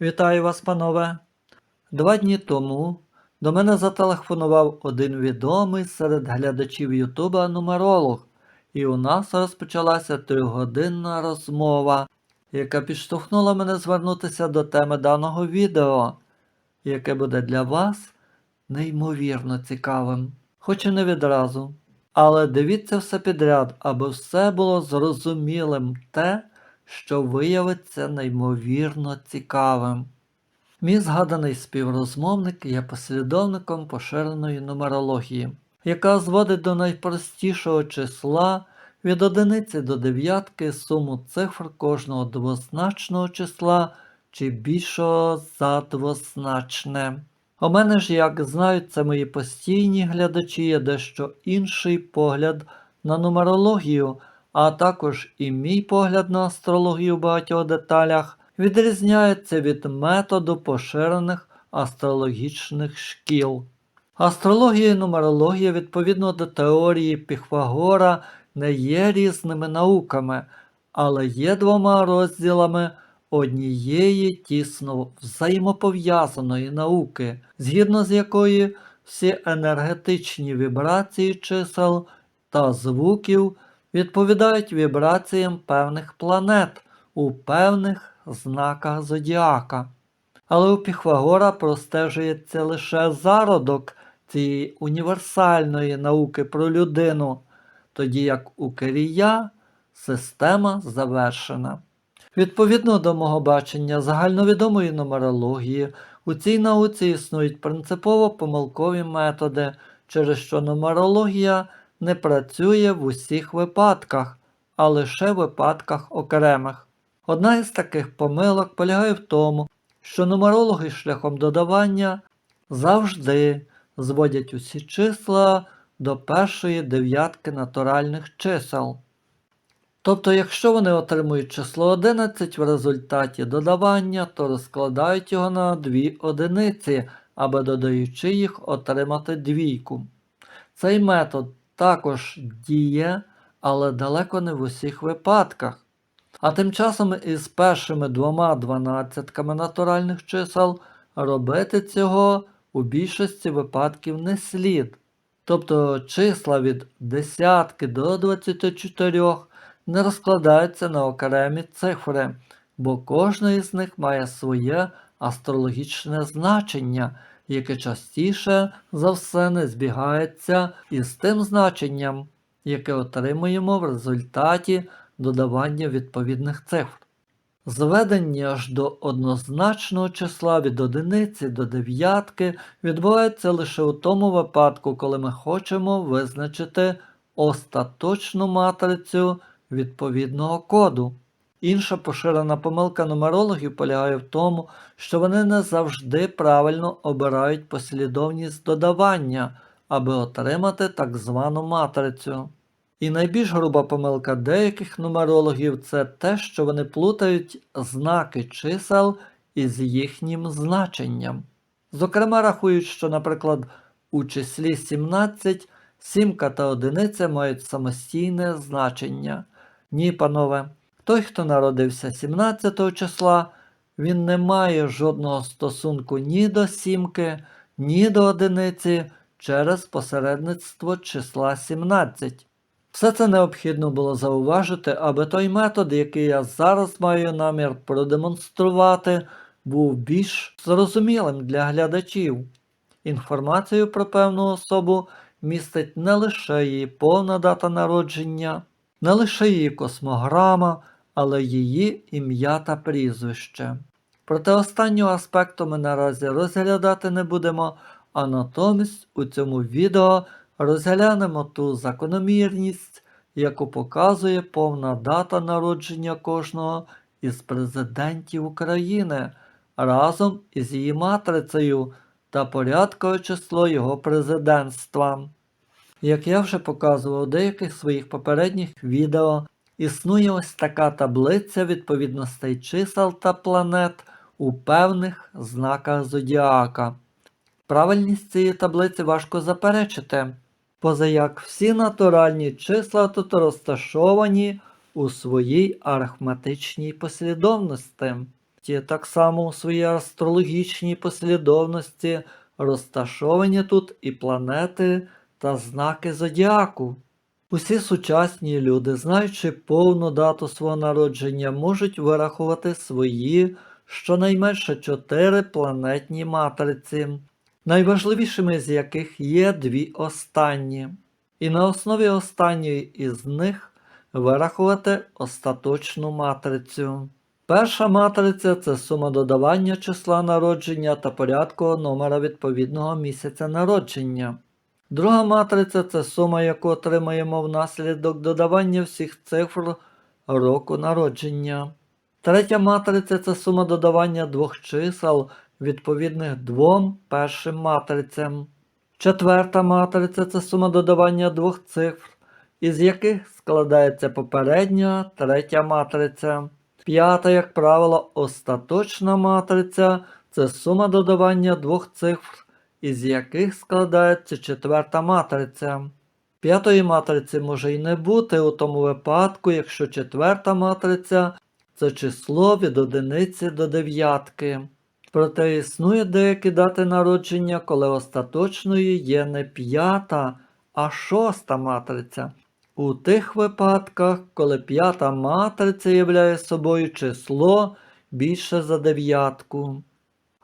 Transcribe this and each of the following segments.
Вітаю вас, панове. Два дні тому до мене зателефонував один відомий серед глядачів Ютуба нумеролог, і у нас розпочалася трьохгодинна розмова, яка підштовхнула мене звернутися до теми даного відео, яке буде для вас неймовірно цікавим, хоч і не відразу. Але дивіться все підряд, аби все було зрозумілим те, що виявиться неймовірно цікавим. Мій згаданий співрозмовник є послідовником поширеної нумерології, яка зводить до найпростішого числа від одиниці до дев'ятки суму цифр кожного двозначного числа чи більшого за двозначне. У мене ж, як знають, це мої постійні глядачі є дещо інший погляд на нумерологію, а також і мій погляд на астрологію в багатьох деталях відрізняється від методу поширених астрологічних шкіл. Астрологія і нумерологія відповідно до теорії Піфагора не є різними науками, але є двома розділами однієї тісно взаємопов'язаної науки, згідно з якою всі енергетичні вібрації чисел та звуків відповідають вібраціям певних планет у певних знаках зодіака. Але у Піфагора простежується лише зародок цієї універсальної науки про людину, тоді як у Кирія система завершена. Відповідно до мого бачення загальновідомої нумерології, у цій науці існують принципово помилкові методи, через що нумерологія не працює в усіх випадках, а лише в випадках окремих. Одна із таких помилок полягає в тому, що нумерологи шляхом додавання завжди зводять усі числа до першої дев'ятки натуральних чисел. Тобто, якщо вони отримують число 11 в результаті додавання, то розкладають його на дві одиниці, аби додаючи їх отримати двійку. Цей метод також діє, але далеко не в усіх випадках. А тим часом із першими двома дванадцятками натуральних чисел робити цього у більшості випадків не слід. Тобто числа від десятки до 24 не розкладаються на окремі цифри, бо кожна із них має своє астрологічне значення, яке частіше за все не збігається із тим значенням, яке отримуємо в результаті додавання відповідних цифр. Зведення аж до однозначного числа від одиниці до дев'ятки відбувається лише у тому випадку, коли ми хочемо визначити остаточну матрицю відповідного коду. Інша поширена помилка нумерологів полягає в тому, що вони не завжди правильно обирають послідовність додавання, аби отримати так звану матрицю. І найбільш груба помилка деяких нумерологів це те, що вони плутають знаки чисел із їхнім значенням. Зокрема, рахують, що, наприклад, у числі 17 сімка та одиниця мають самостійне значення. Ні, панове, той, хто народився 17 числа, він не має жодного стосунку ні до сімки, ні до одиниці через посередництво числа 17. Все це необхідно було зауважити, аби той метод, який я зараз маю намір продемонструвати, був більш зрозумілим для глядачів. Інформацію про певну особу містить не лише її повна дата народження, не лише її космограма, але її ім'я та прізвище. Проте останнього аспекту ми наразі розглядати не будемо, а натомість у цьому відео розглянемо ту закономірність, яку показує повна дата народження кожного із президентів України разом із її матрицею та порядкове число його президентства. Як я вже показував у деяких своїх попередніх відео, існує ось така таблиця відповідностей чисел та планет у певних знаках зодіака. Правильність цієї таблиці важко заперечити, позаяк всі натуральні числа тут розташовані у своїй арифметичній послідовності. послідовності, так само у своїй астрологічній послідовності розташовані тут і планети та знаки зодіаку. Усі сучасні люди, знаючи повну дату свого народження, можуть вирахувати свої щонайменше чотири планетні матриці, найважливішими з яких є дві останні. І на основі останньої із них вирахувати остаточну матрицю. Перша матриця це сума додавання числа народження та порядкового номера відповідного місяця народження. Друга матриця це сума, яку отримаємо внаслідок додавання всіх цифр року народження. Третя матриця це сума додавання двох чисел, відповідних двом першим матрицям. Четверта матриця це сума додавання двох цифр, із яких складається попередня третя матриця. П'ята, як правило, остаточна матриця це сума додавання двох цифр, із яких складається четверта матриця. П'ятої матриці може й не бути у тому випадку, якщо четверта матриця це число від одиниці до дев'ятки. Проте існує деякі дати народження, коли остаточною є не п'ята, а шоста матриця. У тих випадках, коли п'ята матриця являє собою число більше за дев'ятку.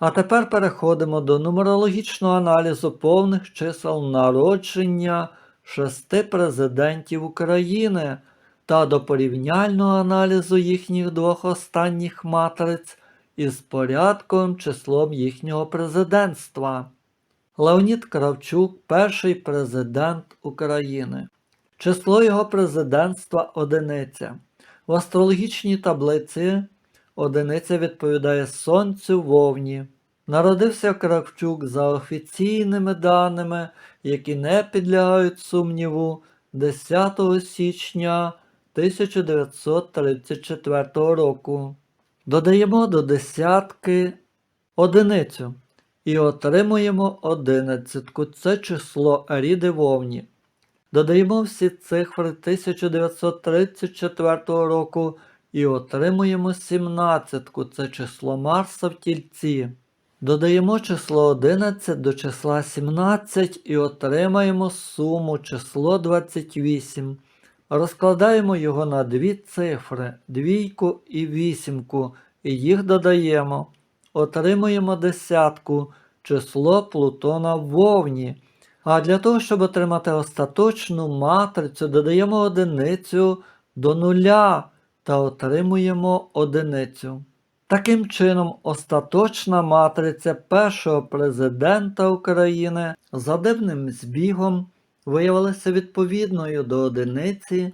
А тепер переходимо до нумерологічного аналізу повних чисел народження шести президентів України та до порівняльного аналізу їхніх двох останніх матриць із порядковим числом їхнього президентства. Леонід Кравчук перший президент України. Число його президентства одиниця. В астрологічній таблиці одиниця відповідає Сонцю вовні. Народився Кравчук за офіційними даними, які не підлягають сумніву 10 січня 1934 року. Додаємо до десятки одиницю і отримуємо одинадцятку. Це число Аріди Вовні. Додаємо всі цифри 1934 року і отримуємо сімнадцятку. Це число Марса в тільці. Додаємо число 11 до числа 17 і отримаємо суму число 28. Розкладаємо його на дві цифри двійку і вісімку, і їх додаємо. Отримуємо десятку, число Плутона в вовні. А для того, щоб отримати остаточну матрицю, додаємо одиницю до нуля та отримуємо одиницю. Таким чином, остаточна матриця першого президента України за дивним збігом виявилася відповідною до одиниці.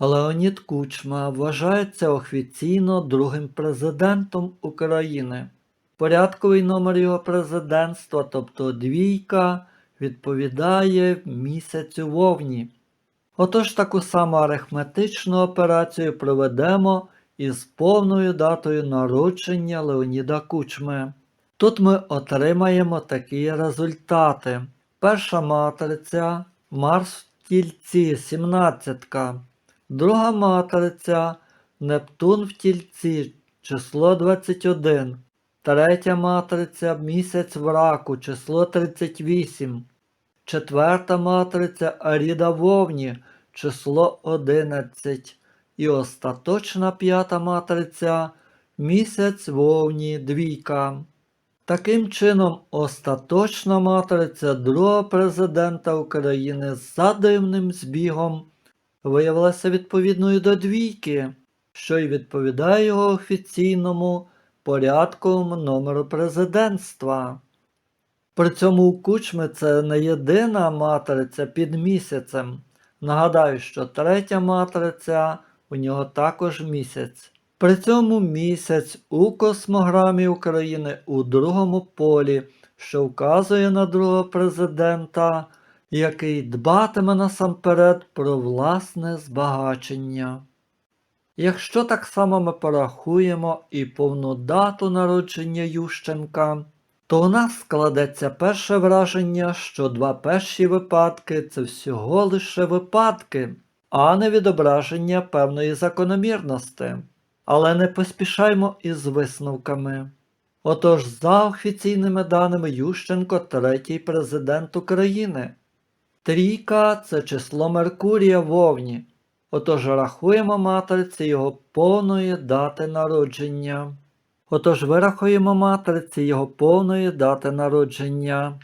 Леонід Кучма вважається офіційно другим президентом України. Порядковий номер його президентства, тобто двійка, відповідає місяцю вовні. Отож таку саму арифметичну операцію проведемо із повною датою народження Леоніда Кучми. Тут ми отримаємо такі результати. Перша матриця Марс в тільці 17. Друга матриця Нептун в тільці число 21. Третя матриця місяць в раку число 38. Четверта матриця Аріда Вовні число 11. І остаточна п'ята матриця місяць вовні двійка. Таким чином, остаточна матриця другого президента України за дивним збігом виявилася відповідною до двійки, що й відповідає його офіційному порядковому номеру президентства. При цьому у кучми це не єдина матриця під місяцем. Нагадаю, що третя матриця у нього також місяць. При цьому місяць у космограмі України у другому полі, що вказує на другого президента, який дбатиме насамперед про власне збагачення. Якщо так само ми порахуємо і повну дату народження Ющенка, то у нас складеться перше враження, що два перші випадки це всього лише випадки, а не відображення певної закономірності. Але не поспішаймо із висновками. Отож, за офіційними даними Ющенко третій президент України. Трійка це число Меркурія в Овні. Отож рахуємо матриці його повної дати народження. Отож вирахуємо матриці його повної дати народження.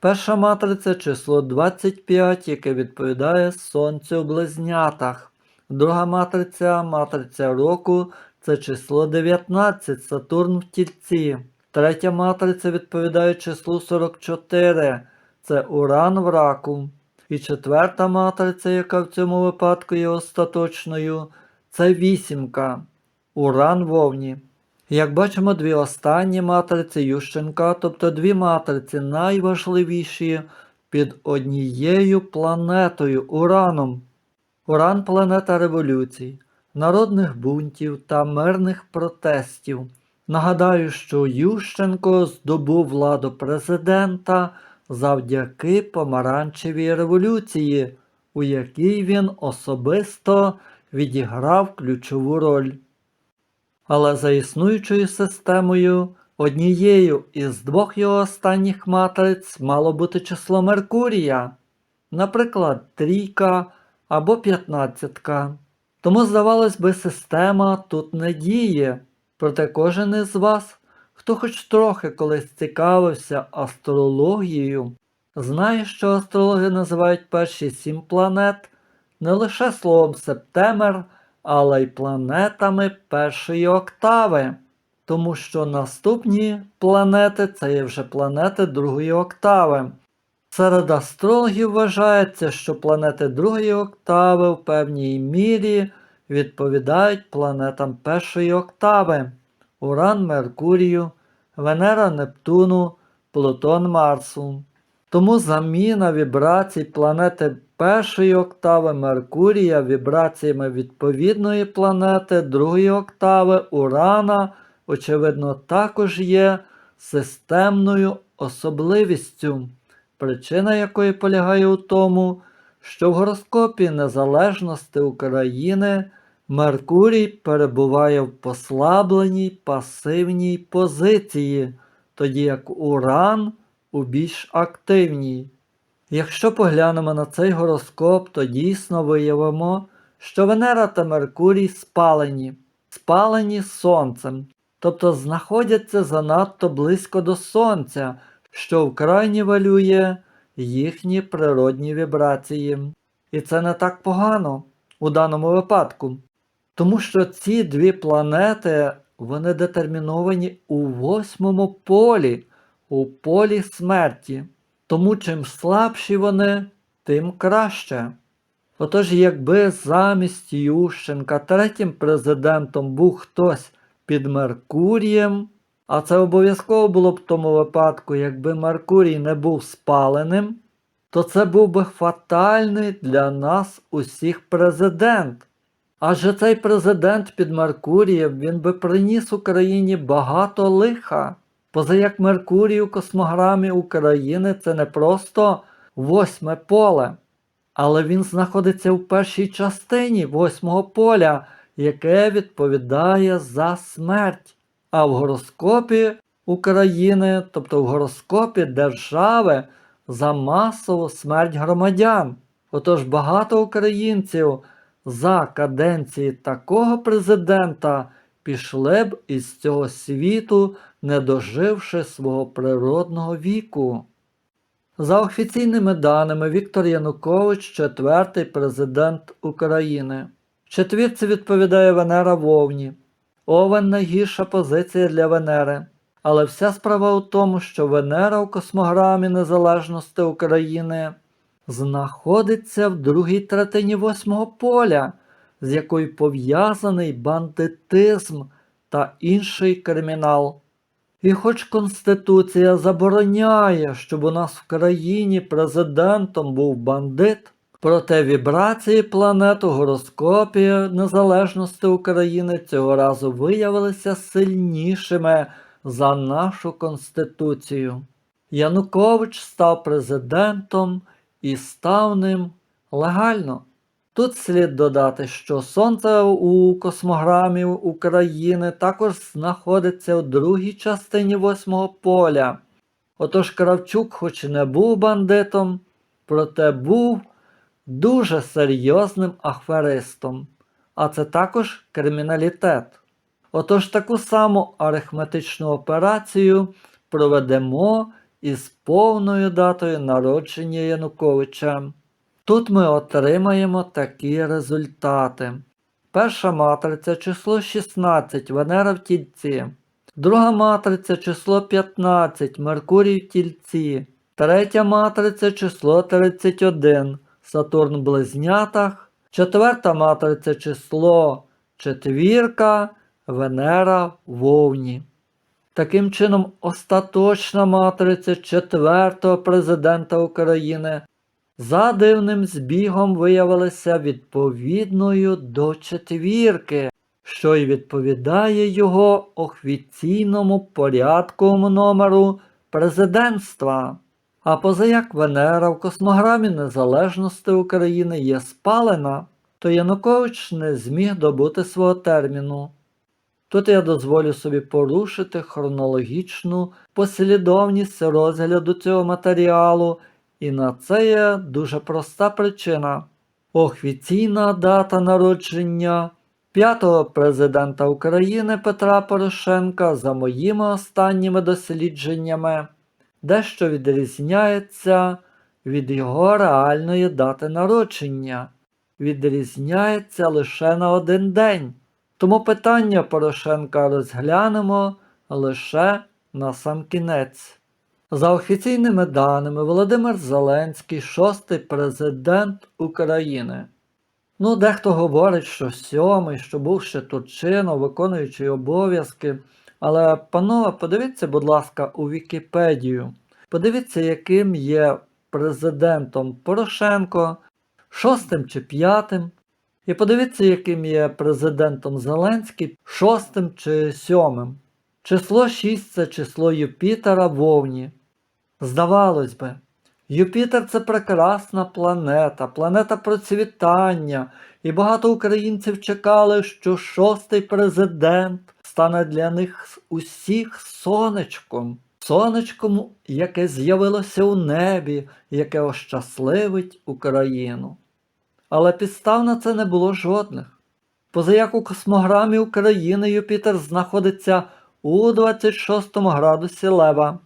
Перша матриця число 25, яке відповідає Сонцю в близнятах. Друга матриця матриця року це число 19, Сатурн в тільці. Третя матриця відповідає числу 44, це Уран в раку. І четверта матриця, яка в цьому випадку є остаточною, це вісімка. Уран вовні. Як бачимо, дві останні матриці Ющенка, тобто дві матриці найважливіші під однією планетою Ураном. Уран планета революцій, народних бунтів та мирних протестів. Нагадаю, що Ющенко здобув владу президента завдяки помаранчевій революції, у якій він особисто відіграв ключову роль. Але за існуючою системою однією із двох його останніх матриць мало бути число Меркурія, наприклад, трійка або п'ятнадцятка. Тому, здавалось би, система тут не діє, проте кожен із вас, хто хоч трохи колись цікавився астрологією, знає, що астрологи називають перші сім планет не лише словом септемер, але й планетами першої октави, тому що наступні планети це є вже планети другої октави. Серед астрологів вважається, що планети другої октави в певній мірі відповідають планетам першої октави Уран Меркурію, Венера Нептуну, Плутон Марсу. Тому заміна вібрацій планети першої октави Меркурія вібраціями відповідної планети другої октави Урана, очевидно, також є системною особливістю, причина якої полягає у тому, що в гороскопі Незалежності України Меркурій перебуває в послабленій пасивній позиції, тоді як Уран у більш активній. Якщо поглянемо на цей гороскоп, то дійсно виявимо, що Венера та Меркурій спалені, спалені Сонцем, тобто знаходяться занадто близько до Сонця, що вкрай нівелює їхні природні вібрації. І це не так погано у даному випадку, тому що ці дві планети вони детерміновані у восьмому полі, у полі смерті. Тому чим слабші вони, тим краще. Отож, якби замість Ющенка третім президентом був хтось під Меркурієм, а це обов'язково було б в тому випадку, якби Меркурій не був спаленим, то це був би фатальний для нас усіх президент. Адже цей президент під Меркурієм він би приніс Україні багато лиха. Поза як Меркурій у космограмі України це не просто восьме поле, але він знаходиться в першій частині восьмого поля, яке відповідає за смерть. А в гороскопі України, тобто в гороскопі держави, за масову смерть громадян. Отож багато українців за каденції такого президента пішли б із цього світу, не доживши свого природного віку. За офіційними даними, Віктор Янукович четвертий президент України. Четвірці відповідає Венера Вовні. Овен найгірша позиція для Венери. Але вся справа у тому, що Венера у космограмі Незалежності України знаходиться в другій третині восьмого поля, з якою пов'язаний бандитизм та інший кримінал. І хоч Конституція забороняє, щоб у нас в країні президентом був бандит, проте вібрації планет у гороскопі Незалежності України цього разу виявилися сильнішими за нашу Конституцію. Янукович став президентом і став ним легально. Тут слід додати, що Сонце у космограмі України також знаходиться у другій частині восьмого поля. Отож Кравчук, хоч і не був бандитом, проте був дуже серйозним аферистом, а це також криміналітет. Отож таку саму арифметичну операцію проведемо із повною датою народження Януковича. Тут ми отримаємо такі результати. Перша матриця число 16 Венера в тільці. Друга матриця число 15 Меркурій в тільці. Третя матриця число 31 Сатурн в близнятах. Четверта матриця число четвірка Венера в Вовні. Таким чином, остаточна матриця четвертого президента України за дивним збігом виявилася відповідною до четвірки, що й відповідає його офіційному порядковому номеру президентства. А позаяк Венера в космограмі Незалежності України є спалена, то Янукович не зміг добути свого терміну. Тут я дозволю собі порушити хронологічну послідовність розгляду цього матеріалу, і на це є дуже проста причина. Офіційна дата народження п'ятого президента України Петра Порошенка за моїми останніми дослідженнями дещо відрізняється від його реальної дати народження, відрізняється лише на один день. Тому питання Порошенка розглянемо лише на сам кінець. За офіційними даними, Володимир Зеленський шостий президент України. Ну, дехто говорить, що сьомий, що був ще Турчинов, виконуючий обов'язки. Але, панове, подивіться, будь ласка, у Вікіпедію. Подивіться, яким є президентом Порошенко, шостим чи п'ятим. І подивіться, яким є президентом Зеленський, шостим чи сьомим. Число 6 це число Юпітера Вовні. Здавалось би, Юпітер це прекрасна планета, планета процвітання, і багато українців чекали, що шостий президент стане для них усіх сонечком, сонечком, яке з'явилося у небі, яке ощасливить Україну. Але підстав на це не було жодних. Позаяк у космограмі України Юпітер знаходиться у 26 градусі Лева,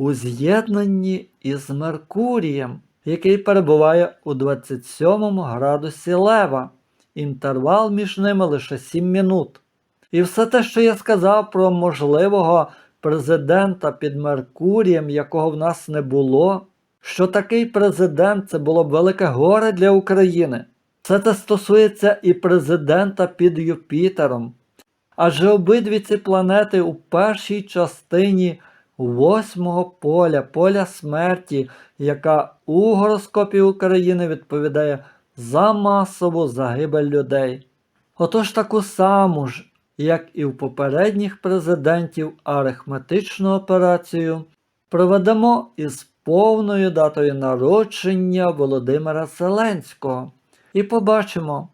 у з'єднанні із Меркурієм, який перебуває у 27 градусі Лева. Інтервал між ними лише 7 минут. І все те, що я сказав про можливого президента під Меркурієм, якого в нас не було, що такий президент це було б велике горе для України. Це те стосується і президента під Юпітером. Адже обидві ці планети у першій частині восьмого поля, поля смерті, яка у гороскопі України відповідає за масову загибель людей. Отож таку саму ж, як і в попередніх президентів, арифметичну операцію проведемо із повною датою народження Володимира Зеленського і побачимо,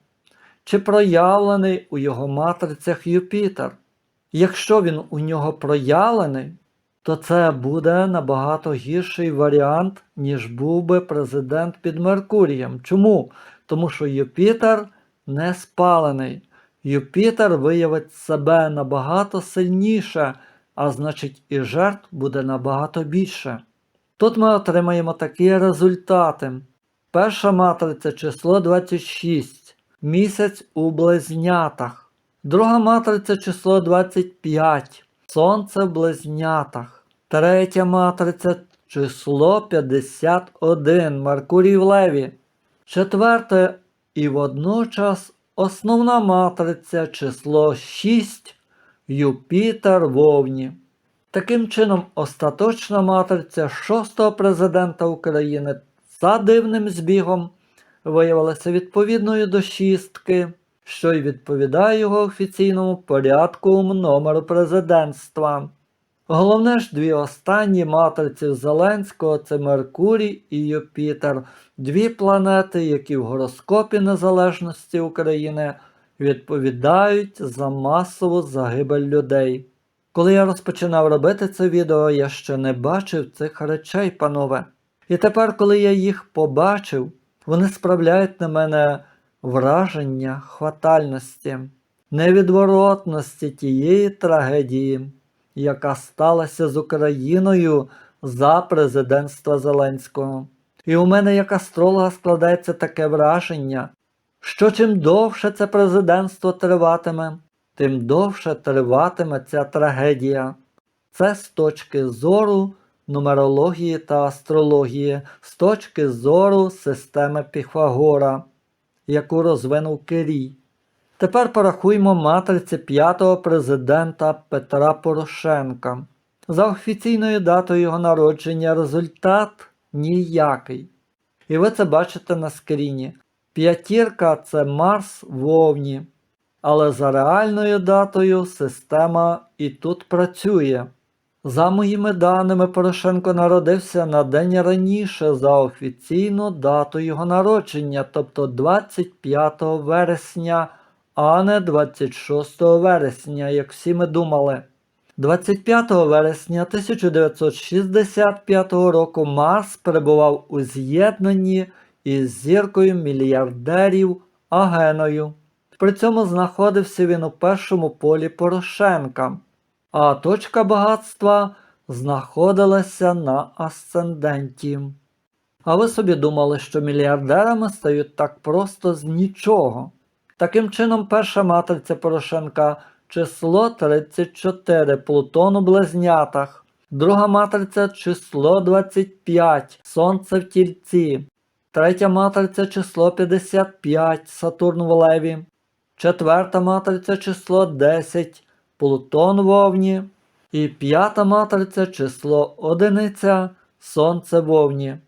чи проявлений у його матрицях Юпітер. Якщо він у нього проявлений, то це буде набагато гірший варіант, ніж був би президент під Меркурієм. Чому? Тому що Юпітер не спалений. Юпітер виявить себе набагато сильніше, а значить і жертв буде набагато більше. Тут ми отримаємо такі результати. Перша матриця число 26, місяць у близнятах. Друга матриця число 25, сонце в близнятах. Третя матриця число 51, Меркурій в леві. Четверте і водночас основна матриця число 6, Юпітер в Овні. Таким чином, остаточна матриця шостого президента України за дивним збігом виявилася відповідною до шістки, що й відповідає його офіційному порядковому номеру президентства. Головне ж дві останні матриці Зеленського це Меркурій і Юпітер, дві планети, які в гороскопі Незалежності України відповідають за масову загибель людей. Коли я розпочинав робити це відео, я ще не бачив цих речей, панове. І тепер, коли я їх побачив, вони справляють на мене враження хватальності, невідворотності тієї трагедії, яка сталася з Україною за президентства Зеленського. І у мене як астролога складається таке враження, що чим довше це президентство триватиме, тим довше триватиме ця трагедія. Це з точки зору нумерології та астрології, з точки зору системи Піфагора, яку розвинув Кирій. Тепер порахуємо матриці п'ятого президента Петра Порошенка. За офіційною датою його народження результат ніякий. І ви це бачите на скріні. П'ятірка це Марс в Овні. Але за реальною датою система і тут працює. За моїми даними, Порошенко народився на день раніше за офіційну дату його народження, тобто 25 вересня, а не 26 вересня, як всі ми думали. 25 вересня 1965 року Марс перебував у з'єднанні із зіркою мільярдерів Агеною. При цьому знаходився він у першому полі Порошенка, а точка багатства знаходилася на асценденті. А ви собі думали, що мільярдерами стають так просто з нічого. Таким чином, перша матриця Порошенка число 34 Плутон у близнятах, друга матриця число 25 Сонце в тільці, третя матриця число 55 Сатурн в Леві, четверта матриця число 10 Плутон в Овні і п'ята матриця число одиниця Сонце в Овні.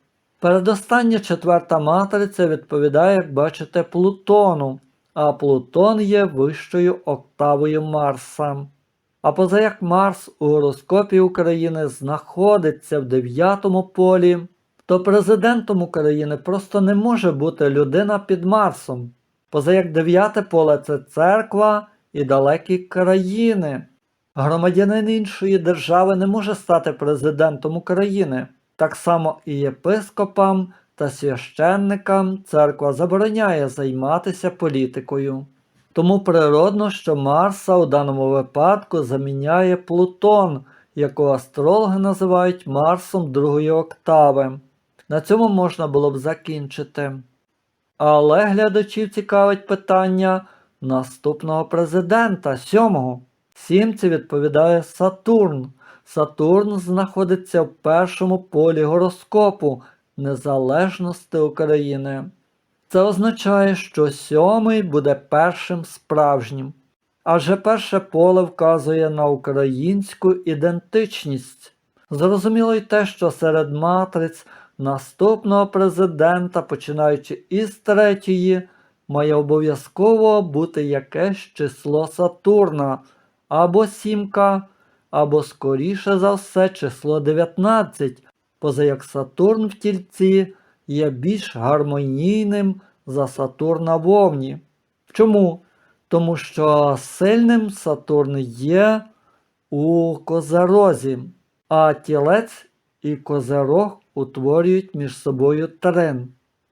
Передостання четверта матриця відповідає, як бачите, Плутону, а Плутон є вищою октавою Марса. А поза як Марс у гороскопі України знаходиться в дев'ятому полі, то президентом України просто не може бути людина під Марсом. Поза як дев'яте поле це церква і далекі країни. Громадянин іншої держави не може стати президентом України. Так само і єпископам та священникам церква забороняє займатися політикою. Тому природно, що Марса у даному випадку заміняє Плутон, якого астрологи називають Марсом другої октави. На цьому можна було б закінчити. Але глядачів цікавить питання наступного президента, сьомого. Сімці відповідає Сатурн. Сатурн знаходиться в першому полі гороскопу Незалежності України. Це означає, що сьомий буде першим справжнім. Адже перше поле вказує на українську ідентичність. Зрозуміло й те, що серед матриць наступного президента, починаючи із третьої, має обов'язково бути якесь число Сатурна або сімка, або скоріше за все число 19, поза як Сатурн в тільці є більш гармонійним за Сатурна в Овні. Чому? Тому що сильним Сатурн є у Козерозі, а тілець і Козерог утворюють між собою трин,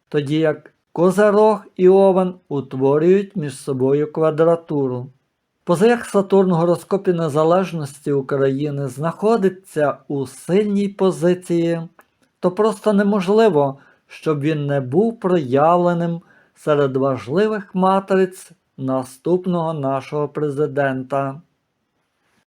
тоді як Козерог і Овен утворюють між собою квадратуру. Поза як Сатурн в гороскопі Незалежності України знаходиться у сильній позиції, то просто неможливо, щоб він не був проявленим серед важливих матриць наступного нашого президента.